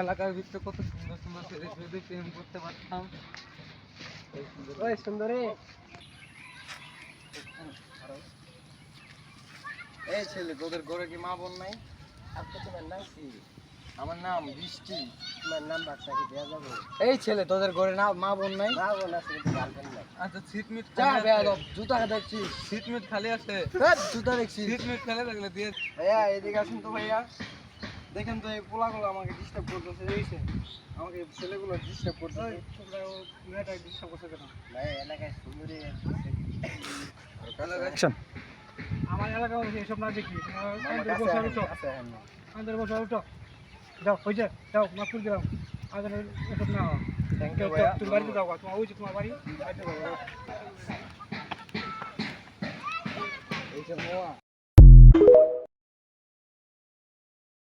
এলাকার ভিতরে কত সুন্দর সুন্দর ছেলে যদি প্রেম করতে পারতাম সুন্দরী এই ছেলে, তোদের ঘরে কি মা বোন নাই? আপনি তোমার নাম কি? আমার নাম বৃষ্টি। তোমার নাম বাচ্চা কি দেওয়া যাবে? এই ছেলে তোদের ঘরে না মা বোন নাই? মা বোন আছে কিন্তু গার্লফ্রেন্ড নাই। আচ্ছা সিট মিট যা খালি জুতা দেখছি সিট মিট খালি আছে। ধ্যাৎ, জুতা দেখছি সিট মিট খালি থাকলে দিয়ে ভাইয়া এদিকে আসুন তো ভাইয়া। দেখেন তো এই পোলাগুলো আমাকে ডিস্টার্ব করতেছে দেখছে আমাকে ছেলেগুলো ডিস্টার্ব করতেছে। মেয়েটাকে ডিস্টার্ব করছে কেন? ভাই এলাকায় সুন্দরী আমার এলাকায় এসব না দেখি। আমাদের বসে উঠো। আমাদের বসে উঠো। যাও হয়ে যায় যাও মাফুল দিলাম আমাদের এসব না থ্যাংক ইউ তুমি বাড়িতে যাও তোমার ওই যে তোমার বাড়ি বাড়িতে যাও।